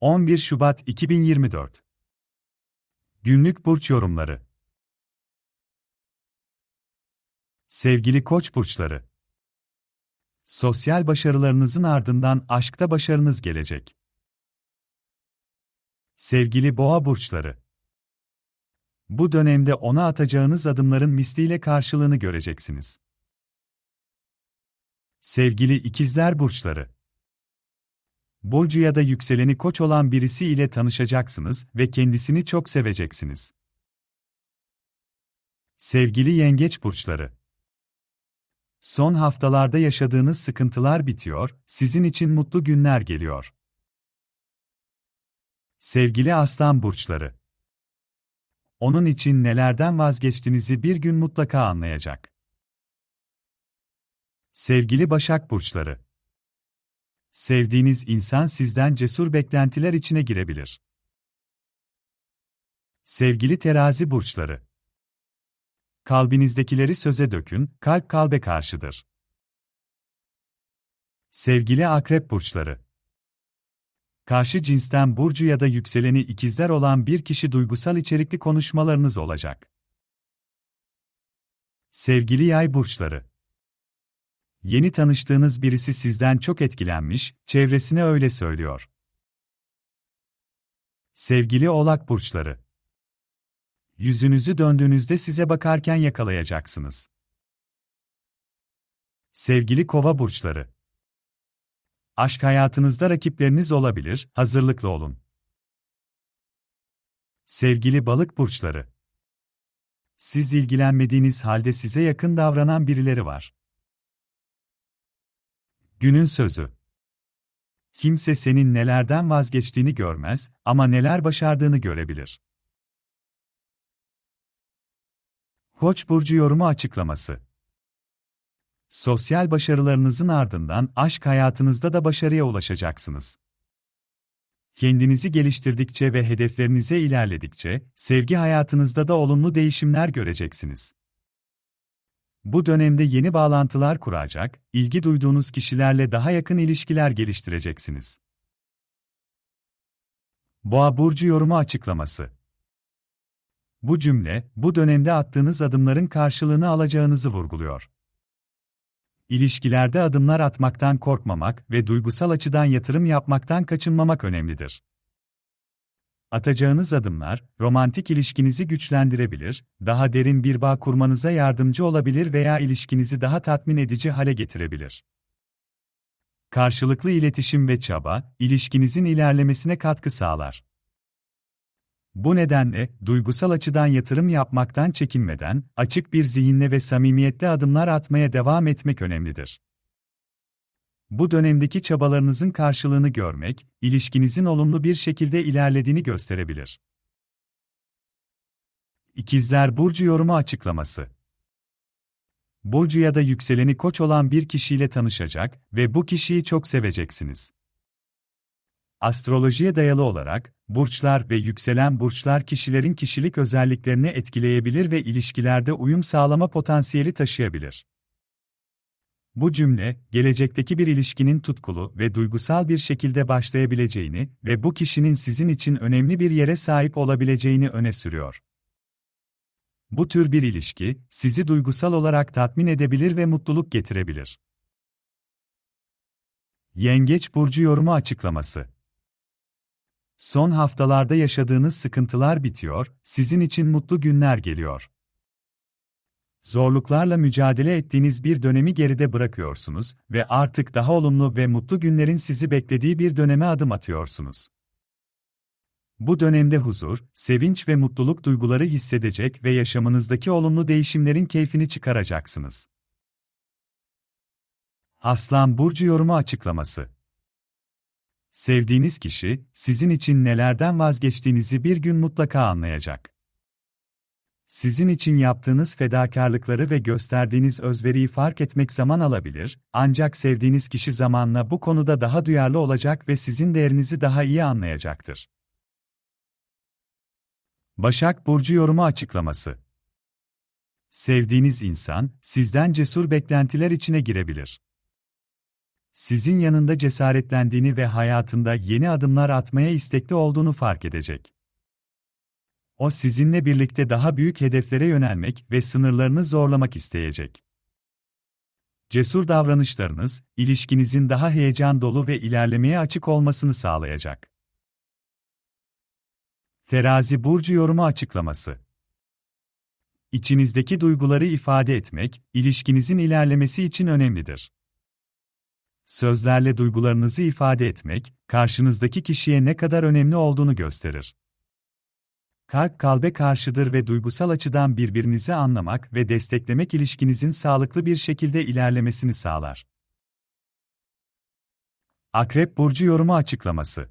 11 Şubat 2024 Günlük burç yorumları. Sevgili Koç burçları. Sosyal başarılarınızın ardından aşkta başarınız gelecek. Sevgili Boğa burçları. Bu dönemde ona atacağınız adımların misliyle karşılığını göreceksiniz. Sevgili İkizler burçları. Burcu ya da yükseleni koç olan birisi ile tanışacaksınız ve kendisini çok seveceksiniz. Sevgili yengeç burçları. Son haftalarda yaşadığınız sıkıntılar bitiyor, sizin için mutlu günler geliyor. Sevgili aslan burçları. Onun için nelerden vazgeçtiğinizi bir gün mutlaka anlayacak. Sevgili Başak burçları. Sevdiğiniz insan sizden cesur beklentiler içine girebilir. Sevgili terazi burçları. Kalbinizdekileri söze dökün, kalp kalbe karşıdır. Sevgili akrep burçları. Karşı cinsten burcu ya da yükseleni ikizler olan bir kişi duygusal içerikli konuşmalarınız olacak. Sevgili yay burçları. Yeni tanıştığınız birisi sizden çok etkilenmiş, çevresine öyle söylüyor. Sevgili Oğlak burçları. Yüzünüzü döndüğünüzde size bakarken yakalayacaksınız. Sevgili Kova burçları. Aşk hayatınızda rakipleriniz olabilir, hazırlıklı olun. Sevgili Balık burçları. Siz ilgilenmediğiniz halde size yakın davranan birileri var. Günün sözü. Kimse senin nelerden vazgeçtiğini görmez ama neler başardığını görebilir. Koç burcu yorumu açıklaması. Sosyal başarılarınızın ardından aşk hayatınızda da başarıya ulaşacaksınız. Kendinizi geliştirdikçe ve hedeflerinize ilerledikçe sevgi hayatınızda da olumlu değişimler göreceksiniz. Bu dönemde yeni bağlantılar kuracak, ilgi duyduğunuz kişilerle daha yakın ilişkiler geliştireceksiniz. Boğa burcu yorumu açıklaması. Bu cümle, bu dönemde attığınız adımların karşılığını alacağınızı vurguluyor. İlişkilerde adımlar atmaktan korkmamak ve duygusal açıdan yatırım yapmaktan kaçınmamak önemlidir. Atacağınız adımlar, romantik ilişkinizi güçlendirebilir, daha derin bir bağ kurmanıza yardımcı olabilir veya ilişkinizi daha tatmin edici hale getirebilir. Karşılıklı iletişim ve çaba, ilişkinizin ilerlemesine katkı sağlar. Bu nedenle, duygusal açıdan yatırım yapmaktan çekinmeden, açık bir zihinle ve samimiyette adımlar atmaya devam etmek önemlidir. Bu dönemdeki çabalarınızın karşılığını görmek, ilişkinizin olumlu bir şekilde ilerlediğini gösterebilir. İkizler Burcu yorumu açıklaması Burcu ya da yükseleni koç olan bir kişiyle tanışacak ve bu kişiyi çok seveceksiniz. Astrolojiye dayalı olarak, burçlar ve yükselen burçlar kişilerin kişilik özelliklerini etkileyebilir ve ilişkilerde uyum sağlama potansiyeli taşıyabilir. Bu cümle, gelecekteki bir ilişkinin tutkulu ve duygusal bir şekilde başlayabileceğini ve bu kişinin sizin için önemli bir yere sahip olabileceğini öne sürüyor. Bu tür bir ilişki, sizi duygusal olarak tatmin edebilir ve mutluluk getirebilir. Yengeç Burcu yorumu açıklaması Son haftalarda yaşadığınız sıkıntılar bitiyor, sizin için mutlu günler geliyor. Zorluklarla mücadele ettiğiniz bir dönemi geride bırakıyorsunuz ve artık daha olumlu ve mutlu günlerin sizi beklediği bir döneme adım atıyorsunuz. Bu dönemde huzur, sevinç ve mutluluk duyguları hissedecek ve yaşamınızdaki olumlu değişimlerin keyfini çıkaracaksınız. Aslan Burcu yorumu açıklaması Sevdiğiniz kişi, sizin için nelerden vazgeçtiğinizi bir gün mutlaka anlayacak. Sizin için yaptığınız fedakarlıkları ve gösterdiğiniz özveriyi fark etmek zaman alabilir, ancak sevdiğiniz kişi zamanla bu konuda daha duyarlı olacak ve sizin değerinizi daha iyi anlayacaktır. Başak Burcu yorumu açıklaması Sevdiğiniz insan, sizden cesur beklentiler içine girebilir. Sizin yanında cesaretlendiğini ve hayatında yeni adımlar atmaya istekli olduğunu fark edecek. O sizinle birlikte daha büyük hedeflere yönelmek ve sınırlarını zorlamak isteyecek. Cesur davranışlarınız, ilişkinizin daha heyecan dolu ve ilerlemeye açık olmasını sağlayacak. Terazi burcu yorumu açıklaması. İçinizdeki duyguları ifade etmek, ilişkinizin ilerlemesi için önemlidir. Sözlerle duygularınızı ifade etmek, karşınızdaki kişiye ne kadar önemli olduğunu gösterir. Kalp kalbe karşıdır ve duygusal açıdan birbirinizi anlamak ve desteklemek ilişkinizin sağlıklı bir şekilde ilerlemesini sağlar. Akrep burcu yorumu açıklaması.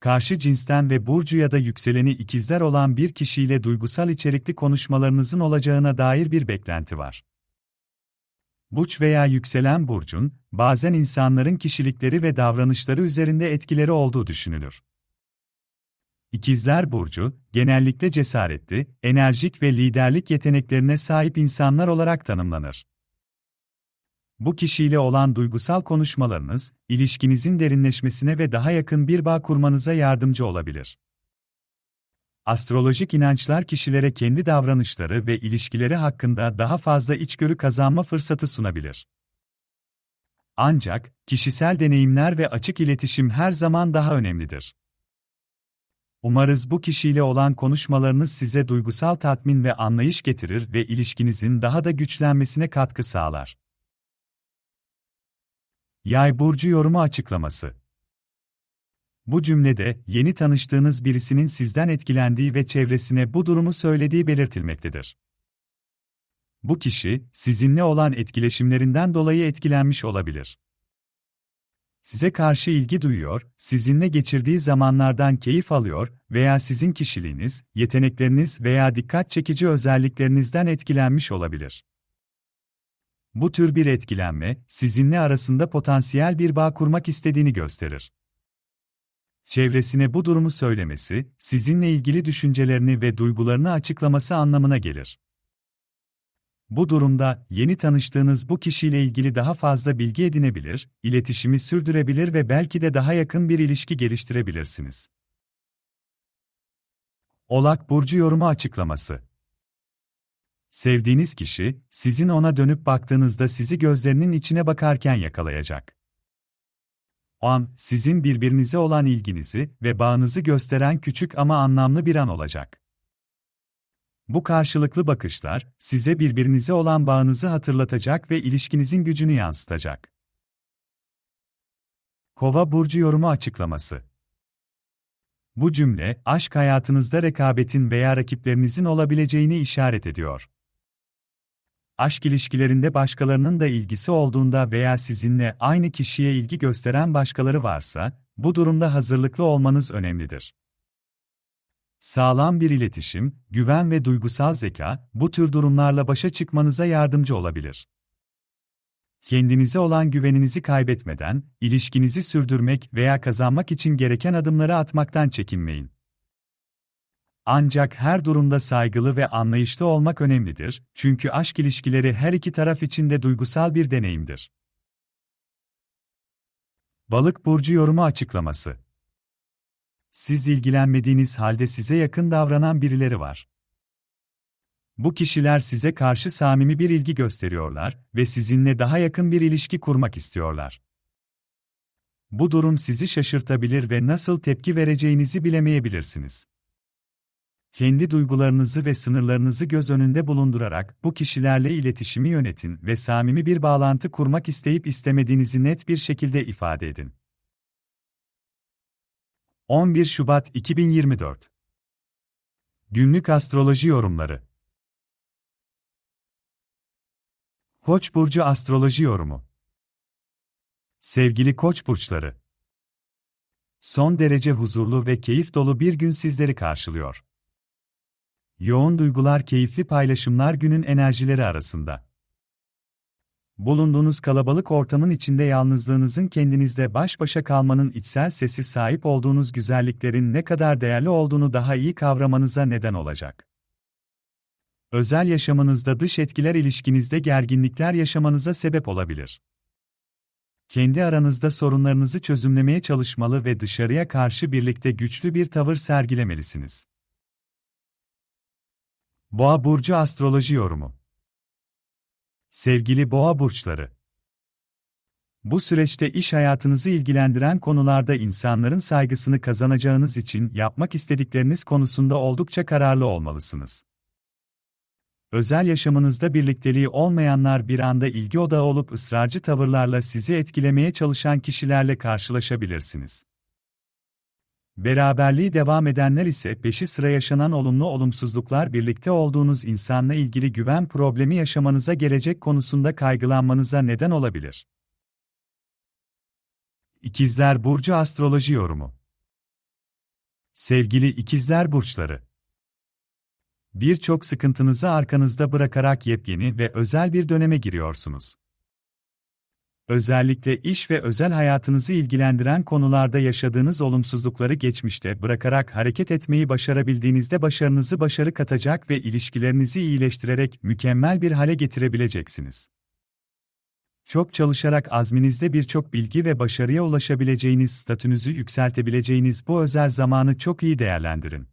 Karşı cinsten ve burcu ya da yükseleni ikizler olan bir kişiyle duygusal içerikli konuşmalarınızın olacağına dair bir beklenti var. Burç veya yükselen burcun, bazen insanların kişilikleri ve davranışları üzerinde etkileri olduğu düşünülür. İkizler Burcu, genellikle cesaretli, enerjik ve liderlik yeteneklerine sahip insanlar olarak tanımlanır. Bu kişiyle olan duygusal konuşmalarınız, ilişkinizin derinleşmesine ve daha yakın bir bağ kurmanıza yardımcı olabilir. Astrolojik inançlar kişilere kendi davranışları ve ilişkileri hakkında daha fazla içgörü kazanma fırsatı sunabilir. Ancak, kişisel deneyimler ve açık iletişim her zaman daha önemlidir. Umarız bu kişiyle olan konuşmalarınız size duygusal tatmin ve anlayış getirir ve ilişkinizin daha da güçlenmesine katkı sağlar. Yay burcu yorumu açıklaması. Bu cümlede yeni tanıştığınız birisinin sizden etkilendiği ve çevresine bu durumu söylediği belirtilmektedir. Bu kişi sizinle olan etkileşimlerinden dolayı etkilenmiş olabilir size karşı ilgi duyuyor, sizinle geçirdiği zamanlardan keyif alıyor veya sizin kişiliğiniz, yetenekleriniz veya dikkat çekici özelliklerinizden etkilenmiş olabilir. Bu tür bir etkilenme, sizinle arasında potansiyel bir bağ kurmak istediğini gösterir. Çevresine bu durumu söylemesi, sizinle ilgili düşüncelerini ve duygularını açıklaması anlamına gelir. Bu durumda yeni tanıştığınız bu kişiyle ilgili daha fazla bilgi edinebilir, iletişimi sürdürebilir ve belki de daha yakın bir ilişki geliştirebilirsiniz. Olak burcu yorumu açıklaması. Sevdiğiniz kişi, sizin ona dönüp baktığınızda sizi gözlerinin içine bakarken yakalayacak. O an, sizin birbirinize olan ilginizi ve bağınızı gösteren küçük ama anlamlı bir an olacak. Bu karşılıklı bakışlar, size birbirinize olan bağınızı hatırlatacak ve ilişkinizin gücünü yansıtacak. Kova burcu yorumu açıklaması. Bu cümle, aşk hayatınızda rekabetin veya rakiplerinizin olabileceğini işaret ediyor. Aşk ilişkilerinde başkalarının da ilgisi olduğunda veya sizinle aynı kişiye ilgi gösteren başkaları varsa, bu durumda hazırlıklı olmanız önemlidir. Sağlam bir iletişim, güven ve duygusal zeka, bu tür durumlarla başa çıkmanıza yardımcı olabilir. Kendinize olan güveninizi kaybetmeden, ilişkinizi sürdürmek veya kazanmak için gereken adımları atmaktan çekinmeyin. Ancak her durumda saygılı ve anlayışlı olmak önemlidir, çünkü aşk ilişkileri her iki taraf için de duygusal bir deneyimdir. Balık burcu yorumu açıklaması siz ilgilenmediğiniz halde size yakın davranan birileri var. Bu kişiler size karşı samimi bir ilgi gösteriyorlar ve sizinle daha yakın bir ilişki kurmak istiyorlar. Bu durum sizi şaşırtabilir ve nasıl tepki vereceğinizi bilemeyebilirsiniz. Kendi duygularınızı ve sınırlarınızı göz önünde bulundurarak bu kişilerle iletişimi yönetin ve samimi bir bağlantı kurmak isteyip istemediğinizi net bir şekilde ifade edin. 11 Şubat 2024 Günlük Astroloji Yorumları Koç burcu astroloji yorumu. Sevgili Koç burçları. Son derece huzurlu ve keyif dolu bir gün sizleri karşılıyor. Yoğun duygular, keyifli paylaşımlar günün enerjileri arasında. Bulunduğunuz kalabalık ortamın içinde yalnızlığınızın kendinizde baş başa kalmanın içsel sesi sahip olduğunuz güzelliklerin ne kadar değerli olduğunu daha iyi kavramanıza neden olacak. Özel yaşamınızda dış etkiler ilişkinizde gerginlikler yaşamanıza sebep olabilir. Kendi aranızda sorunlarınızı çözümlemeye çalışmalı ve dışarıya karşı birlikte güçlü bir tavır sergilemelisiniz. Boğa burcu astroloji yorumu. Sevgili boğa burçları, bu süreçte iş hayatınızı ilgilendiren konularda insanların saygısını kazanacağınız için yapmak istedikleriniz konusunda oldukça kararlı olmalısınız. Özel yaşamınızda birlikteliği olmayanlar bir anda ilgi odağı olup ısrarcı tavırlarla sizi etkilemeye çalışan kişilerle karşılaşabilirsiniz. Beraberliği devam edenler ise peşi sıra yaşanan olumlu olumsuzluklar birlikte olduğunuz insanla ilgili güven problemi yaşamanıza gelecek konusunda kaygılanmanıza neden olabilir. İkizler Burcu Astroloji Yorumu Sevgili İkizler Burçları Birçok sıkıntınızı arkanızda bırakarak yepyeni ve özel bir döneme giriyorsunuz. Özellikle iş ve özel hayatınızı ilgilendiren konularda yaşadığınız olumsuzlukları geçmişte bırakarak hareket etmeyi başarabildiğinizde başarınızı başarı katacak ve ilişkilerinizi iyileştirerek mükemmel bir hale getirebileceksiniz. Çok çalışarak azminizde birçok bilgi ve başarıya ulaşabileceğiniz, statünüzü yükseltebileceğiniz bu özel zamanı çok iyi değerlendirin.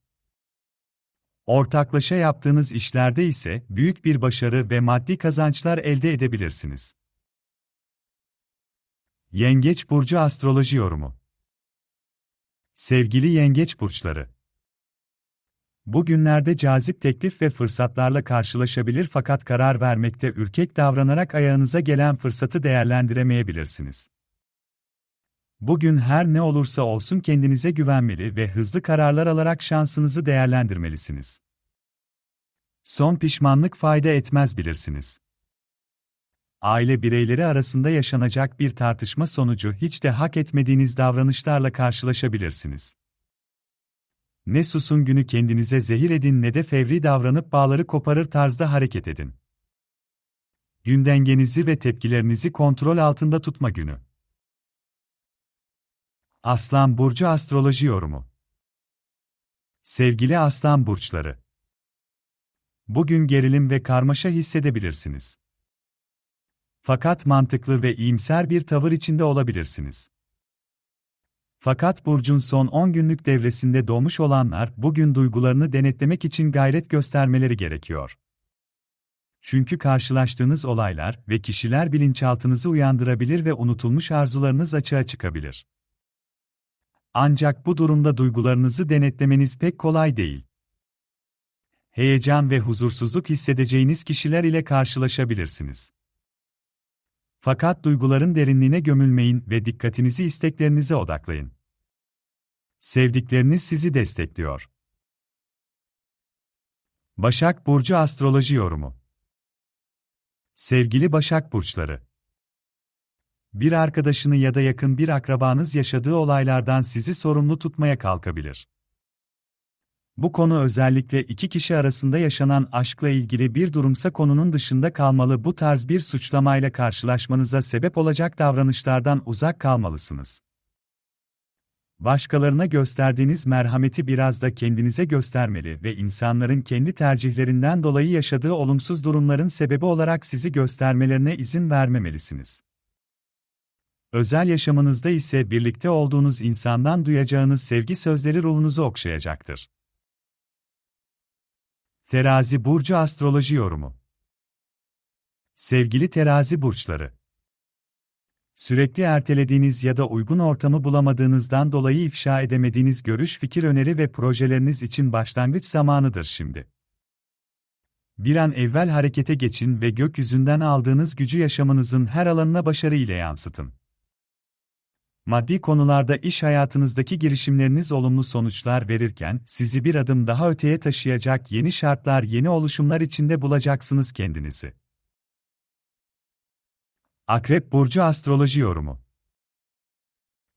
Ortaklaşa yaptığınız işlerde ise büyük bir başarı ve maddi kazançlar elde edebilirsiniz. Yengeç burcu astroloji yorumu. Sevgili yengeç burçları, Bugünlerde cazip teklif ve fırsatlarla karşılaşabilir fakat karar vermekte ürkek davranarak ayağınıza gelen fırsatı değerlendiremeyebilirsiniz. Bugün her ne olursa olsun kendinize güvenmeli ve hızlı kararlar alarak şansınızı değerlendirmelisiniz. Son pişmanlık fayda etmez bilirsiniz. Aile bireyleri arasında yaşanacak bir tartışma sonucu hiç de hak etmediğiniz davranışlarla karşılaşabilirsiniz. Ne susun günü kendinize zehir edin ne de fevri davranıp bağları koparır tarzda hareket edin. Gün dengenizi ve tepkilerinizi kontrol altında tutma günü. Aslan Burcu Astroloji Yorumu Sevgili Aslan Burçları Bugün gerilim ve karmaşa hissedebilirsiniz. Fakat mantıklı ve iyimser bir tavır içinde olabilirsiniz. Fakat burcun son 10 günlük devresinde doğmuş olanlar bugün duygularını denetlemek için gayret göstermeleri gerekiyor. Çünkü karşılaştığınız olaylar ve kişiler bilinçaltınızı uyandırabilir ve unutulmuş arzularınız açığa çıkabilir. Ancak bu durumda duygularınızı denetlemeniz pek kolay değil. Heyecan ve huzursuzluk hissedeceğiniz kişiler ile karşılaşabilirsiniz. Fakat duyguların derinliğine gömülmeyin ve dikkatinizi isteklerinize odaklayın. Sevdikleriniz sizi destekliyor. Başak Burcu Astroloji Yorumu Sevgili Başak Burçları Bir arkadaşını ya da yakın bir akrabanız yaşadığı olaylardan sizi sorumlu tutmaya kalkabilir. Bu konu özellikle iki kişi arasında yaşanan aşkla ilgili bir durumsa konunun dışında kalmalı bu tarz bir suçlamayla karşılaşmanıza sebep olacak davranışlardan uzak kalmalısınız. Başkalarına gösterdiğiniz merhameti biraz da kendinize göstermeli ve insanların kendi tercihlerinden dolayı yaşadığı olumsuz durumların sebebi olarak sizi göstermelerine izin vermemelisiniz. Özel yaşamınızda ise birlikte olduğunuz insandan duyacağınız sevgi sözleri ruhunuzu okşayacaktır. Terazi Burcu Astroloji Yorumu Sevgili terazi burçları, Sürekli ertelediğiniz ya da uygun ortamı bulamadığınızdan dolayı ifşa edemediğiniz görüş, fikir, öneri ve projeleriniz için başlangıç zamanıdır şimdi. Bir an evvel harekete geçin ve gökyüzünden aldığınız gücü yaşamınızın her alanına başarı ile yansıtın. Maddi konularda iş hayatınızdaki girişimleriniz olumlu sonuçlar verirken, sizi bir adım daha öteye taşıyacak yeni şartlar, yeni oluşumlar içinde bulacaksınız kendinizi. Akrep Burcu Astroloji Yorumu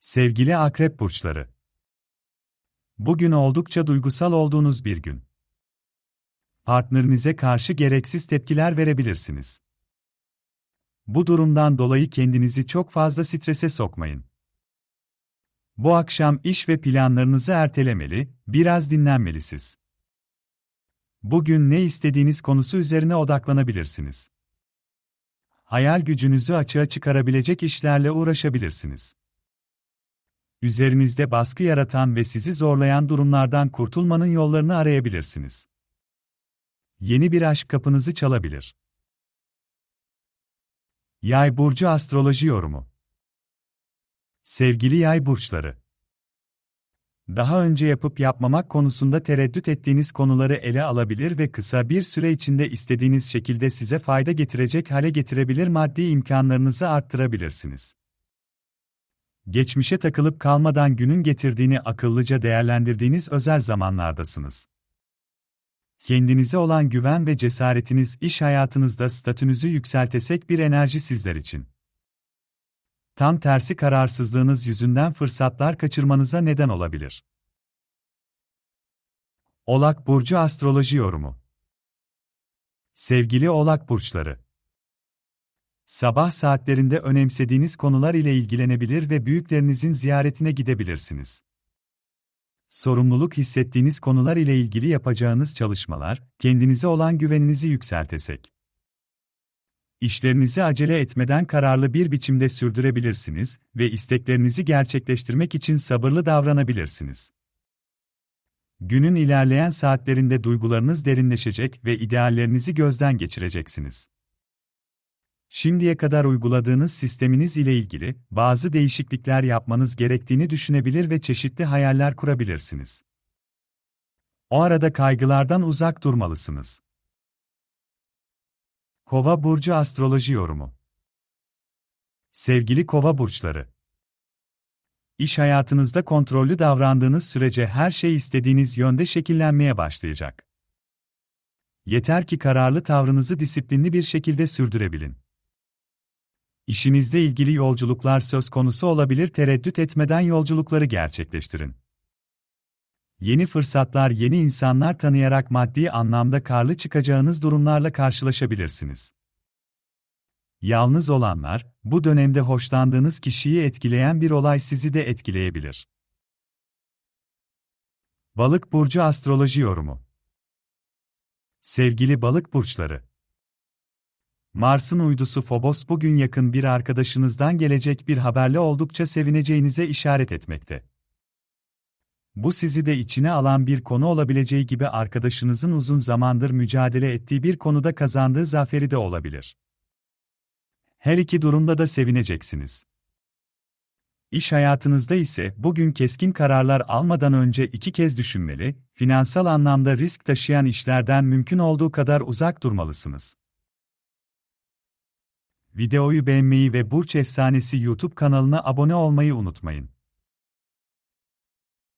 Sevgili Akrep Burçları Bugün oldukça duygusal olduğunuz bir gün. Partnerinize karşı gereksiz tepkiler verebilirsiniz. Bu durumdan dolayı kendinizi çok fazla strese sokmayın. Bu akşam iş ve planlarınızı ertelemeli, biraz dinlenmelisiniz. Bugün ne istediğiniz konusu üzerine odaklanabilirsiniz. hayal gücünüzü açığa çıkarabilecek işlerle uğraşabilirsiniz. Üzerinizde baskı yaratan ve sizi zorlayan durumlardan kurtulmanın yollarını arayabilirsiniz. Yeni bir aşk kapınızı çalabilir. Yay burcu astroloji yorumu. Sevgili yay burçları. Daha önce yapıp yapmamak konusunda tereddüt ettiğiniz konuları ele alabilir ve kısa bir süre içinde istediğiniz şekilde size fayda getirecek hale getirebilir maddi imkanlarınızı arttırabilirsiniz. Geçmişe takılıp kalmadan günün getirdiğini akıllıca değerlendirdiğiniz özel zamanlardasınız. Kendinize olan güven ve cesaretiniz iş hayatınızda statünüzü yükseltesek bir enerji sizler için. Tam tersi kararsızlığınız yüzünden fırsatlar kaçırmanıza neden olabilir. Oğlak Burcu Astroloji Yorumu Sevgili Oğlak Burçları Sabah saatlerinde önemsediğiniz konular ile ilgilenebilir ve büyüklerinizin ziyaretine gidebilirsiniz. Sorumluluk hissettiğiniz konular ile ilgili yapacağınız çalışmalar, kendinize olan güveninizi yükseltesek. İşlerinizi acele etmeden kararlı bir biçimde sürdürebilirsiniz ve isteklerinizi gerçekleştirmek için sabırlı davranabilirsiniz. Günün ilerleyen saatlerinde duygularınız derinleşecek ve ideallerinizi gözden geçireceksiniz. Şimdiye kadar uyguladığınız sisteminiz ile ilgili bazı değişiklikler yapmanız gerektiğini düşünebilir ve çeşitli hayaller kurabilirsiniz. O arada kaygılardan uzak durmalısınız. Kova burcu astroloji yorumu. Sevgili Kova burçları. İş hayatınızda kontrollü davrandığınız sürece her şey istediğiniz yönde şekillenmeye başlayacak. Yeter ki kararlı tavrınızı disiplinli bir şekilde sürdürebilin. İşinizle ilgili yolculuklar söz konusu olabilir tereddüt etmeden yolculukları gerçekleştirin. Yeni fırsatlar, yeni insanlar tanıyarak maddi anlamda karlı çıkacağınız durumlarla karşılaşabilirsiniz. Yalnız olanlar, bu dönemde hoşlandığınız kişiyi etkileyen bir olay sizi de etkileyebilir. Balık burcu astroloji yorumu. Sevgili balık burçları, Mars'ın uydusu Phobos bugün yakın bir arkadaşınızdan gelecek bir haberle oldukça sevineceğinize işaret etmekte. Bu sizi de içine alan bir konu olabileceği gibi arkadaşınızın uzun zamandır mücadele ettiği bir konuda kazandığı zaferi de olabilir. Her iki durumda da sevineceksiniz. İş hayatınızda ise bugün keskin kararlar almadan önce iki kez düşünmeli, finansal anlamda risk taşıyan işlerden mümkün olduğu kadar uzak durmalısınız. Videoyu beğenmeyi ve Burç Efsanesi YouTube kanalına abone olmayı unutmayın.